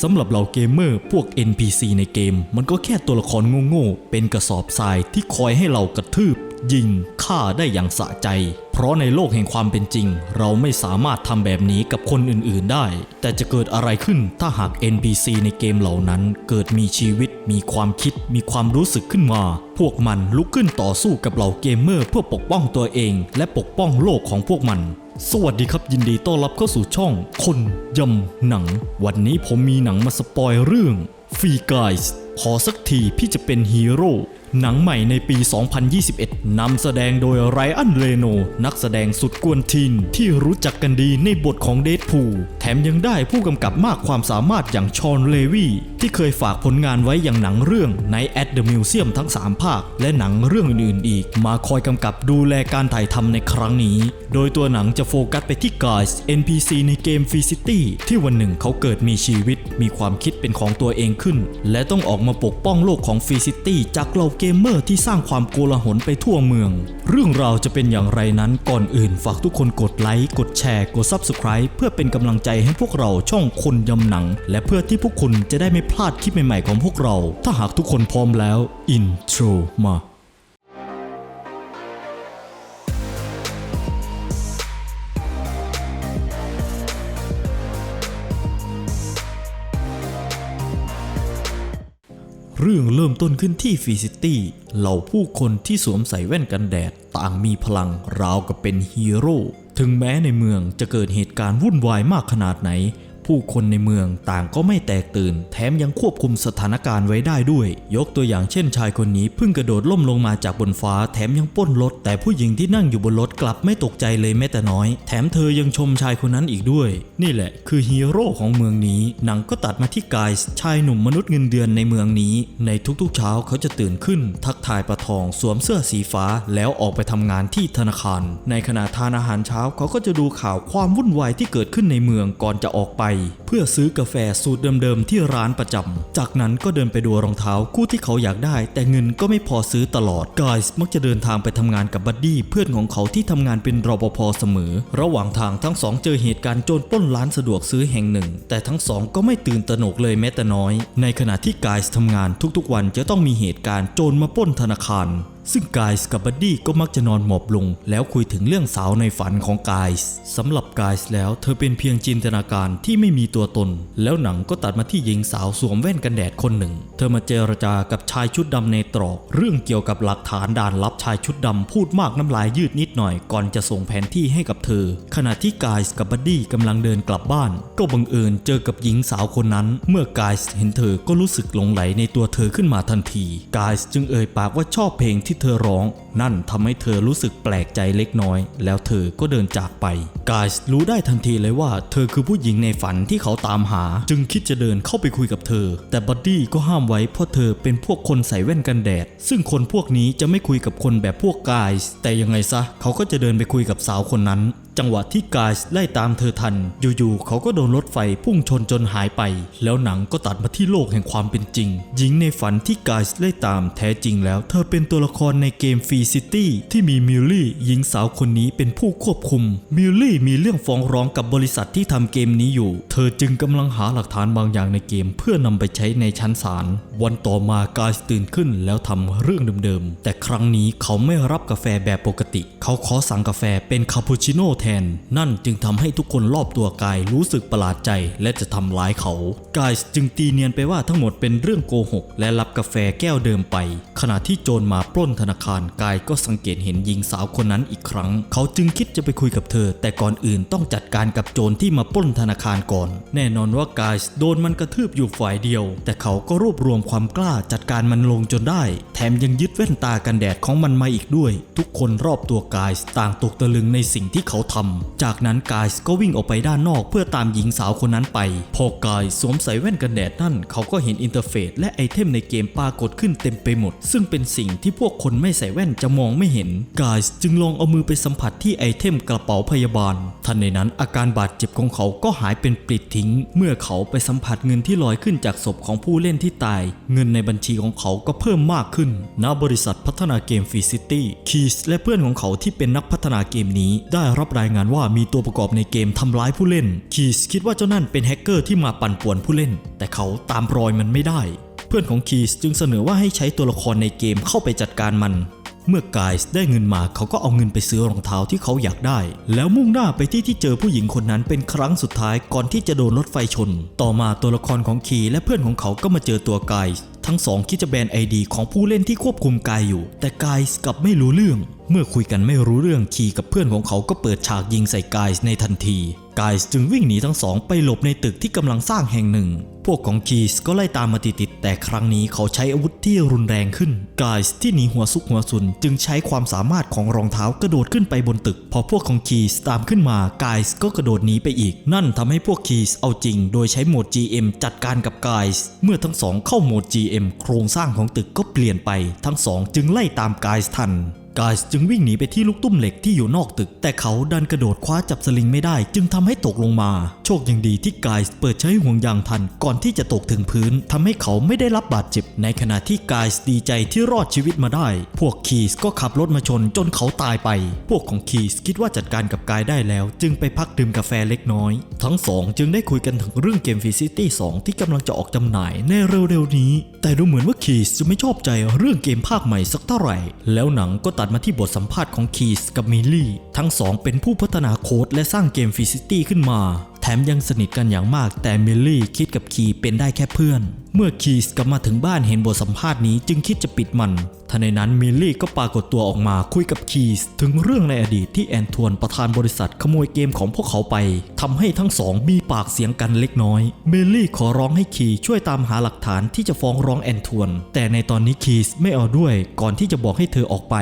สำหรับเราเกมเมอร์พวก NPC ในเกม มันก็แค่ตัวละครโง่ๆ เป็นกระสอบทรายที่คอยให้เรากระทืบ ยิงฆ่าได้อย่างสะใจ เพราะในโลกแห่งความเป็นจริง เราไม่สามารถทำแบบนี้กับคนอื่นๆได้ แต่จะเกิดอะไรขึ้นถ้าหาก NPC ในเกมเหล่านั้น เกิดมีชีวิต มีความคิด มีความรู้สึกขึ้นมา พวกมันลุกขึ้นต่อสู้กับเหล่าเกมเมอร์เพื่อปกป้องตัวเอง และปกป้องโลกของพวกมัน สวัสดีครับยินดีต้อนรับเข้าสู่ช่อง คนยำหนัง วันนี้ผมมีหนังมาสปอยเรื่องฟรีกายส์ขอสักทีพี่จะเป็นฮีโร่หนังใหม่ในปี 2021 นำแสดงโดยไรอันเรโน นักแสดงสุดกวนทีนที่รู้จักกันดีในบทของเดดพูแถมยังได้ผู้กำกับมากความสามารถอย่างชอนเลวี ที่เคยฝากผลงานไว้อย่างหนังเรื่องใน at the Museum ทั้ง 3 ภาค และหนังเรื่องอื่นๆ อีก มาคอยกำกับดูแลการถ่ายทำในครั้งนี้ โดยตัวหนังจะโฟกัสไปที่กาย NPC ในเกม f ีซิตี้ที่วันหนึ่งเขาเกิดมีชีวิต มีความคิดเป็นของตัวเองขึ้น และต้องออกมาปกป้องโลกของ f ีซิตี้จากเหล่าเกมเมอร์ที่สร้างความโกลาหลไปทั่วเมือง เรื่องราวจะเป็นอย่างไรนั้นก่อนอื่นฝากทุกคนกดไลค์กดแชร์กด Subscribe เพื่อเป็นกำลังใจให้พวกเราช่องคนยำหนัง และเพื่อที่พวกคุณจะได้ไม่พลาดคลิปใหม่ๆของพวกเรา ถ้าหากทุกคนพร้อมแล้ว intro มาเรื่องเริ่มต้นขึ้นที่ฟีซิตี้ เหล่าผู้คนที่สวมใส่แว่นกันแดด ต่างมีพลังราวกับเป็นฮีโร่ ถึงแม้ในเมืองจะเกิดเหตุการณ์วุ่นวายมากขนาดไหน ผู้คนในเมืองต่างก็ไม่แตกตื่น แถมยังควบคุมสถานการณ์ไว้ได้ด้วย ยกตัวอย่างเช่นชายคนนี้เพิ่งกระโดดล่มลงมาจากบนฟ้า แถมยังป้นรถ แต่ผู้หญิงที่นั่งอยู่บนรถกลับไม่ตกใจเลยแม้แต่น้อย แถมเธอยังชมชายคนนั้นอีกด้วย นี่แหละคือฮีโร่ของเมืองนี้ หนังก็ตัดมาที่กายชายหนุ่มมนุษย์เงินเดือนในเมืองนี้ ในทุกๆเช้าเขาจะตื่นขึ้น ทักทายประทองสวมเสื้อสีฟ้า แล้วออกไปทำงานที่ธนาคาร ในขณะทานอาหารเช้าเขาก็จะดูข่าวความวุ่นวายที่เกิดขึ้นในเมืองก่อนจะออกไปเพื่อซื้อกาแฟสูตรเดิมๆที่ร้านประจำ จากนั้นก็เดินไปดูรองเท้าคู่ที่เขาอยากได้ แต่เงินก็ไม่พอซื้อตลอดกายมักจะเดินทางไปทำงานกับบัดดี้เพื่อนของเขาที่ทำงานเป็นรปภเสมอ ระหว่างทางทั้งสองเจอเหตุการณ์โจรปล้นร้านสะดวกซื้อแห่งหนึ่ง แต่ทั้งสองก็ไม่ตื่นตระหนกเลยแม้แต่น้อย ในขณะที่กายทำงานทุกๆวันจะต้องมีเหตุการณ์โจรมาปล้นธนาคารซึ่งกายส์กับบัดดี้ก็มักจะนอนหมอบลง แล้วคุยถึงเรื่องสาวในฝันของกายส์สำหรับกายส์แล้วเธอเป็นเพียงจินตนาการที่ไม่มีตัวตน แล้วหนังก็ตัดมาที่หญิงสาวสวมแว่นกันแดดคนหนึ่ง เธอมาเจรจากับชายชุดดำในตรอก เรื่องเกี่ยวกับหลักฐานด่านลับชายชุดดำพูดมากน้ำลายยืดนิดหน่อยก่อนจะส่งแผนที่ให้กับเธอ ขณะที่กายส์กับบัดดี้กำลังเดินกลับบ้าน ก็บังเอิญเจอกับหญิงสาวคนนั้น เมื่อกายส์เห็นเธอก็รู้สึกหลงไหลในตัวเธอขึ้นมาทันทีกายส์จึงเอ่ยปากว่าชอบเพลงที่เธอร้องนั่นทำให้เธอรู้สึกแปลกใจเล็กน้อย แล้วเธอก็เดินจากไปกายรู้ได้ทันทีเลยว่า เธอคือผู้หญิงในฝันที่เขาตามหา จึงคิดจะเดินเข้าไปคุยกับเธอ แต่บัดดี้ก็ห้ามไว้เพราะเธอเป็นพวกคนใส่แว่นกันแดด ซึ่งคนพวกนี้จะไม่คุยกับคนแบบพวกกายแต่ยังไงซะเขาก็จะเดินไปคุยกับสาวคนนั้น จังหวะที่กายไล่ตามเธอทัน อยู่ๆเขาก็โดนรถไฟพุ่งชนจนหายไป แล้วหนังก็ตัดมาที่โลกแห่งความเป็นจริง หญิงในฝันที่กายไล่ตามแท้จริงแล้ว เธอเป็นตัวละครในเกมฟรีซิตี้ที่มีมิลลี่หญิงสาวคนนี้เป็นผู้ควบคุม มิลลี่มีเรื่องฟ้องร้องกับบริษัทที่ทำเกมนี้อยู่ เธอจึงกำลังหาหลักฐานบางอย่างในเกม เพื่อนำไปใช้ในชั้นศาล วันต่อมากายตื่นขึ้นแล้วทำเรื่องเดิมๆ แต่ครั้งนี้เขาไม่รับกาแฟแบบปกติ เขาขอสั่งกาแฟเป็นคาปูชิโน่แทน นั่นจึงทำให้ทุกคนรอบตัวกายรู้สึกประหลาดใจและจะทำร้ายเขากายจึงตีเนียนไปว่าทั้งหมดเป็นเรื่องโกหก และรับกาแฟแก้วเดิมไป ขณะที่โจรมาปล้นธนาคารกายก็สังเกตเห็นหญิงสาวคนนั้นอีกครั้ง เขาจึงคิดจะไปคุยกับเธอ แต่ก่อนอื่นต้องจัดการกับโจรที่มาปล้นธนาคารก่อน แน่นอนว่ากายโดนมันกระทืบอยู่ฝ่ายเดียว แต่เขาก็รวบรวมความกล้าจัดการมันลงจนได้ แถมยังยึดแว่นตากันแดดของมันมาอีกด้วย ทุกคนรอบตัวกายต่างตกตะลึงในสิ่งที่เขาทำ จากนั้นกายส์ก็วิ่งออกไปด้านนอกเพื่อตามหญิงสาวคนนั้นไป พอกายสวมใส่แว่นกันแดดนั่น เขาก็เห็นอินเทอร์เฟซและไอเทมในเกมปรากฏขึ้นเต็มไปหมด ซึ่งเป็นสิ่งที่พวกคนไม่ใส่แว่นจะมองไม่เห็น กายจึงลองเอามือไปสัมผัสที่ไอเทมกระเป๋าพยาบาล ทันในนั้นอาการบาดเจ็บของเขาก็หายเป็นปลิดทิ้ง เมื่อเขาไปสัมผัสเงินที่ลอยขึ้นจากศพของผู้เล่นที่ตาย เงินในบัญชีของเขาก็เพิ่มมากขึ้น ณ บริษัทพัฒนาเกมฟรีซิตี้ คีสและเพื่อนของเขาที่เป็นนักพัฒนาเกมนี้ได้รับรายรายงานว่ามีตัวประกอบในเกมทำร้ายผู้เล่น คีสคิดว่าเจ้านั่นเป็นแฮกเกอร์ที่มาปั่นป่วนผู้เล่น แต่เขาตามรอยมันไม่ได้ เพื่อนของคีสจึงเสนอว่าให้ใช้ตัวละครในเกมเข้าไปจัดการมัน เมื่อกายส์ได้เงินมาเขาก็เอาเงินไปซื้อรองเท้าที่เขาอยากได้ แล้วมุ่งหน้าไปที่ที่เจอผู้หญิงคนนั้นเป็นครั้งสุดท้ายก่อนที่จะโดนรถไฟชน ต่อมาตัวละครของคีและเพื่อนของเขาก็มาเจอตัวกายส์ทั้งสองคิดจะแบนไอดีของผู้เล่นที่ควบคุมกายอยู่ แต่กายส์กลับไม่รู้เรื่องเมื่อคุยกันไม่รู้เรื่องคีกับเพื่อนของเขาก็เปิดฉากยิงใส่กายส์ในทันทีกายส์จึงวิ่งหนีทั้งสองไปหลบในตึกที่กำลังสร้างแห่งหนึ่ง พวกของคีสก็ไล่ตามมาติดๆแต่ครั้งนี้เขาใช้อาวุธที่รุนแรงขึ้นกายส์ที่หนีหัวซุกหัวซุนจึงใช้ความสามารถของรองเท้ากระโดดขึ้นไปบนตึก พอพวกของคีสตามขึ้นมากายส์ก็กระโดดหนีไปอีก นั่นทำให้พวกคีสเอาจริง โดยใช้โหมด GM จัดการกับกายส์เมื่อทั้งสองเข้าโหมด GM โครงสร้างของตึกก็เปลี่ยนไป ทั้งสองจึงไล่ตามกายทัน กายส์จึงวิ่งหนีไปที่ลูกตุ้มเหล็กที่อยู่นอกตึก แต่เขาดันกระโดดคว้าจับสลิงไม่ได้ จึงทำให้ตกลงมา โชคยังดีที่กายส์เปิดใช้ห่วงยางทัน ก่อนที่จะตกถึงพื้นทำให้เขาไม่ได้รับบาดเจ็บ ในขณะที่กายส์ดีใจที่รอดชีวิตมาได้ พวกคีสก็ขับรถมาชนจนเขาตายไป พวกของคีสคิดว่าจัดการกับกายได้แล้ว จึงไปพักดื่มกาแฟเล็กน้อย ทั้งสองจึงได้คุยกันถึงเรื่องเกมฟีซิตี้2ที่กำลังจะออกจำหน่ายในเร็วๆนี้ แต่ดูเหมือนว่าคีสจะไม่ชอบใจเรื่องเกมภาคใหม่สักเท่าไหร่ แล้วหนังก็ตัดมาที่บทสัมภาษณ์ของคีสกับมิลลี่ ทั้งสองเป็นผู้พัฒนาโค้ดและสร้างเกมฟิซิตี้ขึ้นมา แถมยังสนิทกันอย่างมากแต่มิลลี่คิดกับคีเป็นได้แค่เพื่อน เมื่อคีสกลับมาถึงบ้านเห็นบทสัมภาษณ์นี้จึงคิดจะปิดมันทันในนั้นมิลลี่ก็ปรากฏตัวออกมาคุยกับคีสถึงเรื่องในอดีตที่แอนทวนประธานบริษัทขโมยเกมของพวกเขาไปทำให้ทั้งสองมีปากเสียงกันเล็กน้อยมิลลี่ขอร้องให้คีช่วยตามหาหลักฐานที่จะฟ้องร้องแอนทวน แต่ในตอนนี้คีสไม่เอาด้วยก่อนที่จะบอกให้เธอออกไป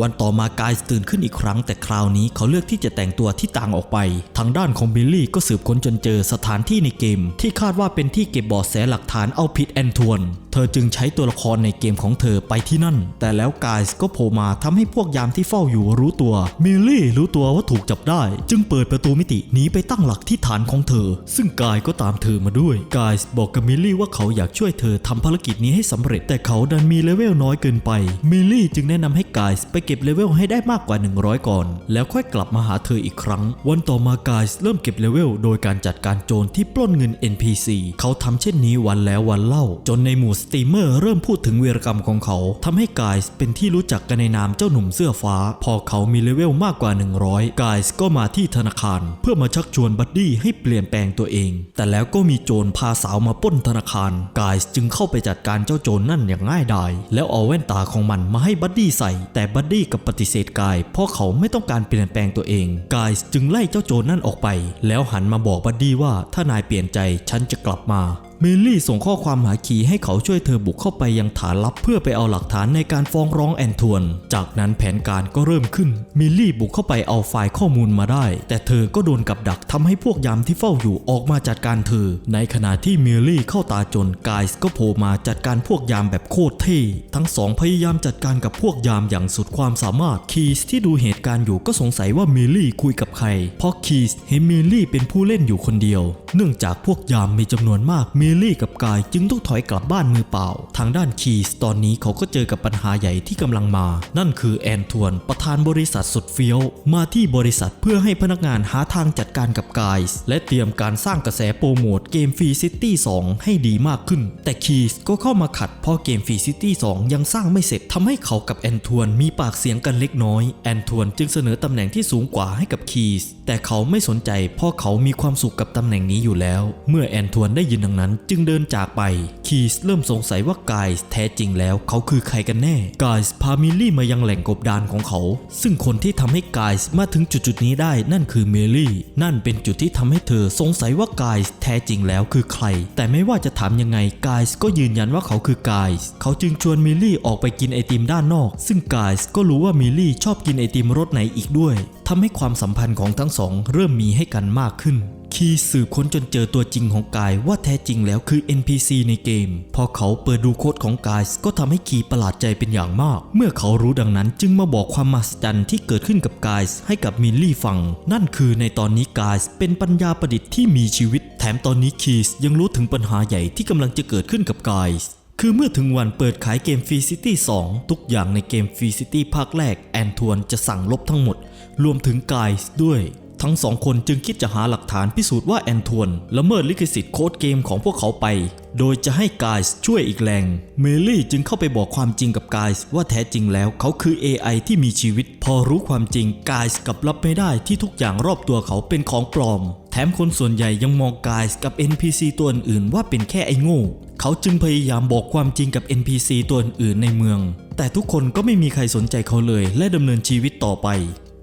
วันต่อมากายตื่นขึ้นอีกครั้ง แต่คราวนี้เขาเลือกที่จะแต่งตัวที่ต่างออกไป ทางด้านของบิลลี่ก็สืบค้นจนเจอสถานที่ในเกม ที่คาดว่าเป็นที่เก็บเบาะแสหลักฐานเอาผิดแอนทวน ธอจึงใช้ตัวละครในเกมของเธอไปที่นั่น แต่แล้วกายก็โผล่มาทำให้พวกยามที่เฝ้าอยู่รู้ตัว มิลลี่รู้ตัวว่าถูกจับได้ จึงเปิดประตูมิติหนีไปตั้งหลักที่ฐานของเธอ ซึ่งกายก็ตามเธอมาด้วย กายบอกกับมิลลี่ว่าเขาอยากช่วยเธอทำภารกิจนี้ให้สำเร็จ แต่เขาดันมีเลเวลน้อยเกินไป มิลลี่จึงแนะนำให้กายไปเก็บเลเวลให้ได้มากกว่า 100 ก่อน แล้วค่อยกลับมาหาเธออีกครั้ง วันต่อมากายเริ่มเก็บเลเวลโดยการจัดการโจรที่ปล้นเงิน NPC เขาทำเช่นนี้วันแล้ววันเล่า จนในหมู่สตรีมเมอร์เริ่มพูดถึงเวีรกรรมของเขาทำให้กายเป็นที่รู้จักกันในนามเจ้าหนุ่มเสื้อฟ้า พอเขามีเลเวลมากกว่า 100 กายก็มาที่ธนาคาร เพื่อมาชักชวนบัดดี้ให้เปลี่ยนแปลงตัวเอง แต่แล้วก็มีโจรพาสาวมาป้นธนาคาร กายจึงเข้าไปจัดการเจ้าโจรนั่นอย่างง่ายดายแล้วเอาแว่นตาของมันมาให้บัดดี้ใส่ แต่บัดดี้กับปฏิเสธกาย เพราะเขาไม่ต้องการเปลี่ยนแปลงตัวเอง กายจึงไล่เจ้าโจรนั่นออกไป แล้วหันมาบอกบัดดี้ว่าถ้านายเปลี่ยนใจฉันจะกลับมา มิลลี่ส่งข้อความหาคีให้เขาช่วยเธอบุกเข้าไปยังฐานลับเพื่อไปเอาหลักฐานในการฟ้องร้องแอนทวน จากนั้นแผนการก็เริ่มขึ้น มิลลี่บุกเข้าไปเอาไฟล์ข้อมูลมาได้ แต่เธอก็โดนกับดักทำให้พวกยามที่เฝ้าอยู่ออกมาจัดการเธอ ในขณะที่มิลลี่เข้าตาจนกายส์ก็โผล่มาจัดการพวกยามแบบโคตรเท่ ทั้งสองพยายามจัดการกับพวกยามอย่างสุดความสามารถ คีสที่ดูเห การอยู่ก็สงสัยว่ามิลลี่คุยกับใคร เพราะคีสเห็นมิลลี่เป็นผู้เล่นอยู่คนเดียว เนื่องจากพวกยามมีจำนวนมากมิลลี่กับกายจึงต้องถอยกลับบ้านมือเปล่า ทางด้านคีสตอนนี้เขาก็เจอกับปัญหาใหญ่ที่กำลังมา นั่นคือแอนทวน ประธานบริษัทสุดเฟี้ยว มาที่บริษัทเพื่อให้พนักงานหาทางจัดการกับกายและเตรียมการสร้างกระแสโปรโมทเกมฟรีซิตี้2ให้ดีมากขึ้น แต่คีสก็เข้ามาขัดเพราะเกมฟรีซิตี้2ยังสร้างไม่เสร็จทำให้เขากับแอนทวนมีปากเสียงกันเล็กน้อยแอนทวนจึงเสนอตำแหน่งที่สูงกว่าให้กับคีสแต่เขาไม่สนใจเพราะเขามีความสุขกับตำแหน่งนี้อยู่แล้ว เมื่อแอนทวนได้ยินดังนั้น จึงเดินจากไป คีสเริ่มสงสัยว่ากายแท้จริงแล้วเขาคือใครกันแน่กายพามิลลี่มายังแหล่งกบดานของเขา ซึ่งคนที่ทำให้กายมาถึงจุดๆนี้ได้นั่นคือเมลี่ นั่นเป็นจุดที่ทำให้เธอสงสัยว่ากายแท้จริงแล้วคือใคร แต่ไม่ว่าจะถามยังไงกายก็ยืนยันว่าเขาคือกายเขาจึงชวนเมลลี่ออกไปกินไอติมด้านนอก ซึ่งกายก็รู้ว่าเมลลี่ชอบกินไอติมรสไหนอีกด้วยทำให้ความสัมพันธ์ของทั้งสองเริ่มมีให้กันมากขึ้น คีสืบค้นจนเจอตัวจริงของกายว่าแท้จริงแล้วคือ NPC ในเกม พอเขาเปิดดูโค้ดของกายก็ทำให้คีประหลาดใจเป็นอย่างมาก เมื่อเขารู้ดังนั้นจึงมาบอกความมหัศจรรย์ที่เกิดขึ้นกับกายให้กับมิลลี่ฟัง นั่นคือในตอนนี้กายเป็นปัญญาประดิษฐ์ที่มีชีวิต แถมตอนนี้คีสยังรู้ถึงปัญหาใหญ่ที่กำลังจะเกิดขึ้นกับกาย คือเมื่อถึงวันเปิดขายเกม Free City 2ทุกอย่างในเกม Free City ภาคแรกแอนทวนจะสั่งลบทั้งหมด รวมถึงกายด้วย ทั้งสองคนจึงคิดจะหาหลักฐานพิสูจน์ว่าแอนทวนละเมิดลิขสิทธิ์โค้ดเกมของพวกเขาไป โดยจะให้กายส์ช่วยอีกแรง เมลี่จึงเข้าไปบอกความจริงกับกายส์ว่าแท้จริงแล้วเขาคือ AI ที่มีชีวิต พอรู้ความจริงกายส์กับรับไม่ได้ที่ทุกอย่างรอบตัวเขาเป็นของปลอม ถมคนส่วนใหญ่ยังมองกายส์กับ NPC ตัวอื่นว่าเป็นแค่ไอ้โง่ เขาจึงพยายามบอกความจริงกับ NPC ตัวอื่นในเมือง แต่ทุกคนก็ไม่มีใครสนใจเขาเลย และดำเนินชีวิตต่อไป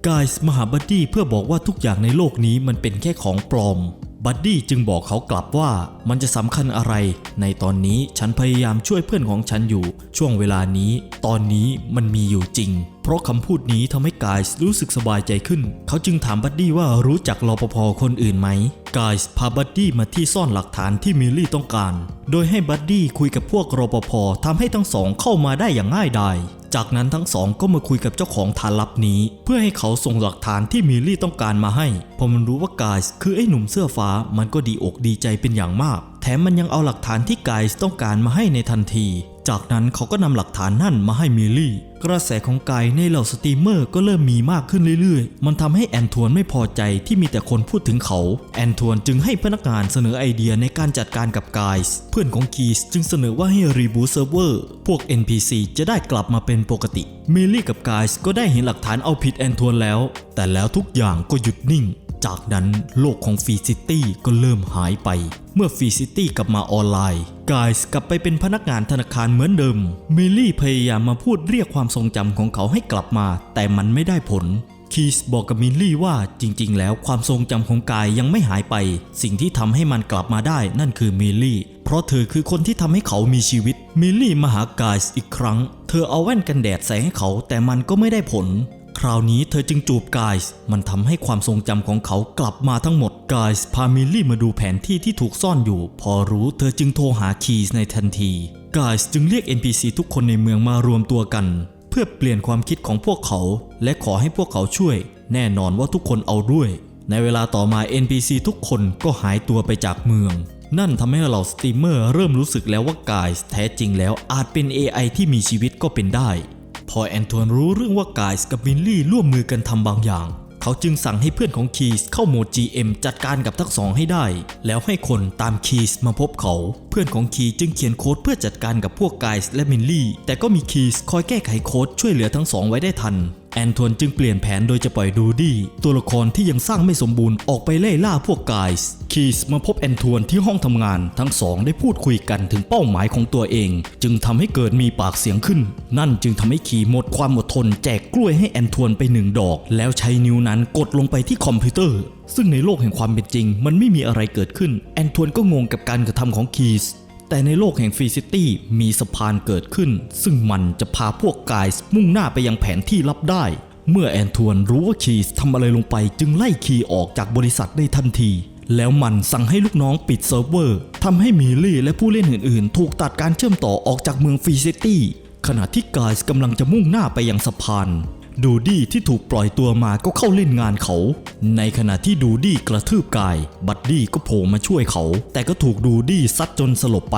กายส์มหาบัดดี้เพื่อบอกว่าทุกอย่างในโลกนี้มันเป็นแค่ของปลอม บัดดี้จึงบอกเขากลับว่ามันจะสำคัญอะไร ในตอนนี้ฉันพยายามช่วยเพื่อนของฉันอยู่ ช่วงเวลานี้ ตอนนี้มันมีอยู่จริง เพราะคำพูดนี้ทำให้กายส์รู้สึกสบายใจขึ้น เขาจึงถามบัดดี้ว่ารู้จักรปภคนอื่นไหมกายส์พาบัดดี้มาที่ซ่อนหลักฐานที่มิลลี่ต้องการ โดยให้บัดดี้คุยกับพวกรปภทำให้ทั้งสองเข้ามาได้อย่างง่ายดาย จากนั้นทั้งสองก็มาคุยกับเจ้าของฐานลับนี้ เพื่อให้เขาส่งหลักฐานที่มิลลี่ต้องการมาให้พอมันรู้ว่ากายส์คือไอ้หนุ่มเสื้อฟ้ามันก็ดีอกดีใจเป็นอย่างมาก แถมมันยังเอาหลักฐานที่กายส์ต้องการมาให้ในทันที จากนั้นเขาก็นำหลักฐานนั่นมาให้มิลลี่ กระแสของกายในเหล่าสตรีมเมอร์ก็เริ่มมีมากขึ้นเรื่อยๆ มันทำให้แอนทวนไม่พอใจที่มีแต่คนพูดถึงเขา แอนทวนจึงให้พนักงานเสนอไอเดียในการจัดการกับกายเพื่อนของคีสจึงเสนอว่าให้รีบูตเซิร์ฟเวอร์ พวก NPC จะได้กลับมาเป็นปกติ เมลลี่กับกายก็ได้เห็นหลักฐานเอาผิดแอนทวนแล้ว แต่แล้วทุกอย่างก็หยุดนิ่งจากนั้นโลกของฟรีซิตี้ก็เริ่มหายไป เมื่อฟรีซิตี้กลับมาออนไลน์กายกลับไปเป็นพนักงานธนาคารเหมือนเดิมมิลลี่พยายามมาพูดเรียกความทรงจำของเขาให้กลับมา แต่มันไม่ได้ผล คีสบอกกับมิลลี่ว่าจริงๆ แล้วความทรงจำของกายยังไม่หายไป สิ่งที่ทำให้มันกลับมาได้นั่นคือมิลลี่ เพราะเธอคือคนที่ทำให้เขามีชีวิต มิลลี่มาหากายอีกครั้ง เธอเอาแว่นกันแดดใส่ให้เขา แต่มันก็ไม่ได้ผลคราวนี้เธอจึงจูบกายส์มันทำให้ความทรงจำของเขากลับมาทั้งหมดกายส์พามิลลี่มาดูแผนที่ที่ถูกซ่อนอยู่ พอรู้เธอจึงโทรหาคีสในทันทีกายส์จึงเรียก NPC ทุกคนในเมืองมารวมตัวกัน พื่อเปลี่ยนความคิดของพวกเขา และขอให้พวกเขาช่วย แน่นอนว่าทุกคนเอาด้วย ในเวลาต่อมา NPC ทุกคนก็หายตัวไปจากเมือง นั่นทำให้เหล่าสตรีมเมอร์เริ่มรู้สึกแล้วว่ากายส์แท้จริงแล้วอาจเป็น AI ที่มีชีวิตก็เป็นได้ พอแอนทวนรู้เรื่องว่ากายส์กับวินลี่ร่วมมือกันทำบางอย่าง เขาจึงสั่งให้เพื่อนของคีสเข้าโหมด GM จัดการกับทั้งสองให้ได้ แล้วให้คนตามคีสมาพบเขา เพื่อนของคีจึงเขียนโค้ดเพื่อจัดการกับพวกไกส์และมินลี่ แต่ก็มีคีสคอยแก้ไขโค้ดช่วยเหลือทั้งสองไว้ได้ทัน แอนทวนจึงเปลี่ยนแผนโดยจะปล่อยดูดี้ตัวละครที่ยังสร้างไม่สมบูรณ์ออกไปไล่ล่าพวกกายส์คีสมาพบแอนทวนที่ห้องทำงานทั้งสองได้พูดคุยกันถึงเป้าหมายของตัวเอง จึงทำให้เกิดมีปากเสียงขึ้น นั่นจึงทำให้คีหมดความอดทนแจกกล้วยให้แอนทวนไปหนึ่งดอก แล้วใช้นิ้วนั้นกดลงไปที่คอมพิวเตอร์ ซึ่งในโลกแห่งความเป็นจริง มันไม่มีอะไรเกิดขึ้น แอนทวนก็งงกับการกระทำของคีส แต่ในโลกแห่งฟรีซิตี้มีสะพานเกิดขึ้น ซึ่งมันจะพาพวกกายส์มุ่งหน้าไปยังแผนที่ลับได้ เมื่อแอนทวนรู้ว่าคีสทำอะไรลงไปจึงไล่คีออกจากบริษัทได้ทันที แล้วมันสั่งให้ลูกน้องปิดเซิร์ฟเวอร์ทำให้มิลลี่และผู้เล่นอื่นๆ ถูกตัดการเชื่อมต่อออกจากเมืองฟรีซิตี้ขณะที่กายส์กำลังจะมุ่งหน้าไปยังสะพาน ดูดี้ที่ถูกปล่อยตัวมาก็เข้าเล่นงานเขา ในขณะที่ดูดี้กระทืบกาย บัดดี้ก็โผล่มาช่วยเขา แต่ก็ถูกดูดี้ซัดจนสลบไป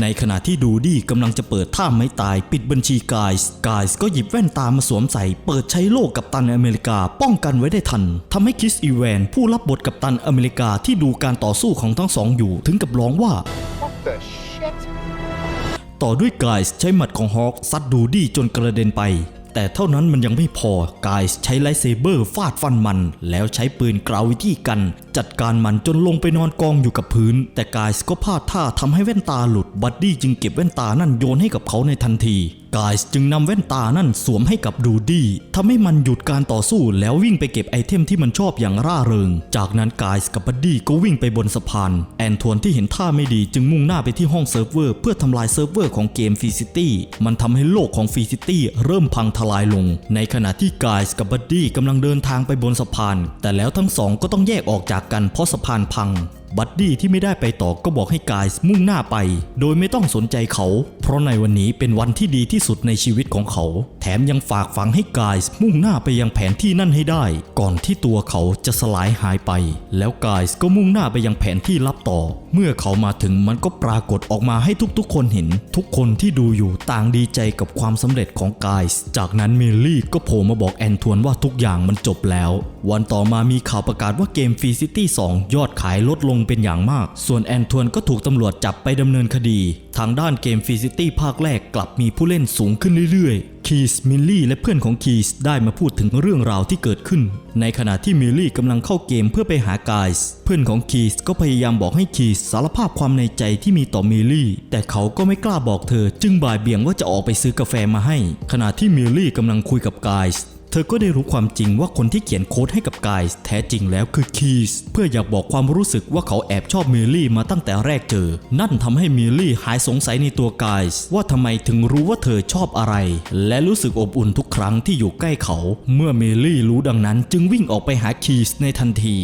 ในขณะที่ดูดี้กำลังจะเปิดท่าไม้ตายปิดบัญชีกายส์กายส์ก็หยิบแว่นตามาสวมใส่ เปิดใช้โล่กับตันอเมริกาป้องกันไว้ได้ทันทำให้คิสอีแวน ผู้รับบทกับตันอเมริกาที่ดูการต่อสู้ของทั้งสองอยู่ถึงกับร้องว่า What the shit? ต่อด้วยกายส์ใช้หมัดของฮอคซัดดูดี้จนกระเด็นไป แต่เท่านั้นมันยังไม่พอกายส์ใช้ไลเซเบอร์ฟาดฟันมัน แล้วใช้ปืนกราวิธีกัน จัดการมันจนลงไปนอนกองอยู่กับพื้น แต่กายส์ก็พลาดท่าทำให้แว่นตาหลุดบัดดี้จึงเก็บแว่นตานั่นโยนให้กับเขาในทันที กายส์จึงนำแว่นตานั่นสวมให้กับดูดี้ทำให้มันหยุดการต่อสู้แล้ววิ่งไปเก็บไอเทมที่มันชอบอย่างร่าเริง จากนั้นกายส์กับบัดดี้ก็วิ่งไปบนสะพาน แอนทวนที่เห็นท่าไม่ดีจึงมุ่งหน้าไปที่ห้องเซิร์ฟเวอร์เพื่อทำลายเซิร์ฟเวอร์ของเกมฟรีซิตี้มันทำให้โลกของฟรีซิตี้เริ่มพังทลายลง ในขณะที่กายส์กับบัดดี้กำลังเดินทางไปบนสะพาน แต่แล้วทั้งสองก็ต้องแยกออกจากกันเพราะสะพานพัง บัดดี้ที่ไม่ได้ไปต่อก็บอกให้กายส์มุ่งหน้าไป โดยไม่ต้องสนใจเขา เพราะในวันนี้เป็นวันที่ดีที่สุดในชีวิตของเขา แถมยังฝากฝังให้กายส์มุ่งหน้าไปยังแผนที่นั่นให้ได้ ก่อนที่ตัวเขาจะสลายหายไป แล้วกายส์ก็มุ่งหน้าไปยังแผนที่ลับต่อ เมื่อเขามาถึงมันก็ปรากฏออกมาให้ทุกๆ คนเห็น ทุกคนที่ดูอยู่ต่างดีใจกับความสำเร็จของกายส์จากนั้นมิลลี่ก็โผล่มาบอกแอนทวนว่าทุกอย่างมันจบแล้ว วันต่อมามีข่าวประกาศว่าเกมฟรีซิตี้2ยอดขายลดลงเป็นอย่างมาก ส่วนแอนทวนก็ถูกตำรวจจับไปดำเนินคดี ทางด้านเกมฟรีซิตี้ภาคแรกกลับมีผู้เล่นสูงขึ้นเรื่อยๆ คีสมิลลี่และเพื่อนของคีสได้มาพูดถึงเรื่องราวที่เกิดขึ้น ในขณะที่มิลลี่กำลังเข้าเกมเพื่อไปหากายส์เพื่อนของคีสก็พยายามบอกให้คีสสารภาพความในใจที่มีต่อมิลลี่ แต่เขาก็ไม่กล้าบอกเธอ จึงบ่ายเบี่ยงว่าจะออกไปซื้อกาแฟมาให้ ขณะที่มิลลี่กำลังคุยกับกายส์ เธอก็ได้รู้ความจริงว่าคนที่เขียนโค้ดให้กับกายแท้จริงแล้วคือคีสเพื่ออยากบอกความรู้สึกว่าเขาแอบชอบมิลลี่มาตั้งแต่แรกเจอ นั่นทำให้มิลลี่หายสงสัยในตัวกายว่าทำไมถึงรู้ว่าเธอชอบอะไร และรู้สึกอบอุ่นทุกครั้งที่อยู่ใกล้เขา เมื่อมิลลี่รู้ดังนั้นจึงวิ่งออกไปหาคีสในทันที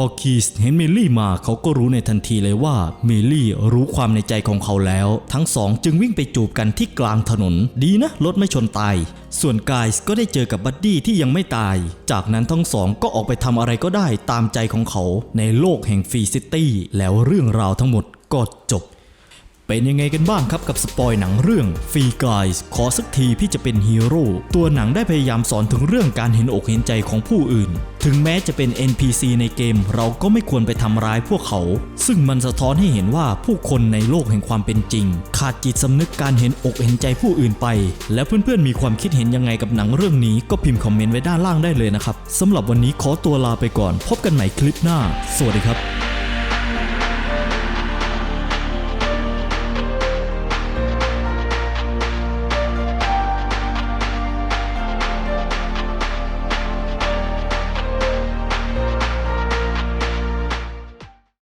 พอคีสเห็นเมลลี่มาเขาก็รู้ในทันทีเลยว่าเมลลี่รู้ความในใจของเขาแล้ว ทั้งสองจึงวิ่งไปจูบกันที่กลางถนน ดีนะรถไม่ชนตาย ส่วนกายส์ก็ได้เจอกับบัดดี้ที่ยังไม่ตาย จากนั้นทั้งสองก็ออกไปทำอะไรก็ได้ตามใจของเขาในโลกแห่งฟรีซิตี้แล้วเรื่องราวทั้งหมดก็จบ เป็นยังไงกันบ้างครับกับสปอยหนังเรื่องฟรีกายส์ขอสักทีพี่จะเป็นฮีโร่ตัวหนังได้พยายามสอนถึงเรื่องการเห็นอกเห็นใจของผู้อื่น ถึงแม้จะเป็น NPC ในเกม เราก็ไม่ควรไปทำร้ายพวกเขา ซึ่งมันสะท้อนให้เห็นว่าผู้คนในโลกแห่งความเป็นจริง ขาดจิตสำนึกการเห็นอกเห็นใจผู้อื่นไป และเพื่อนๆมีความคิดเห็นยังไงกับหนังเรื่องนี้ก็พิมพ์คอมเมนต์ไว้ด้านล่างได้เลยนะครับสำหรับวันนี้ขอตัวลาไปก่อน พบกันใหม่คลิปหน้า สวัสดีครับ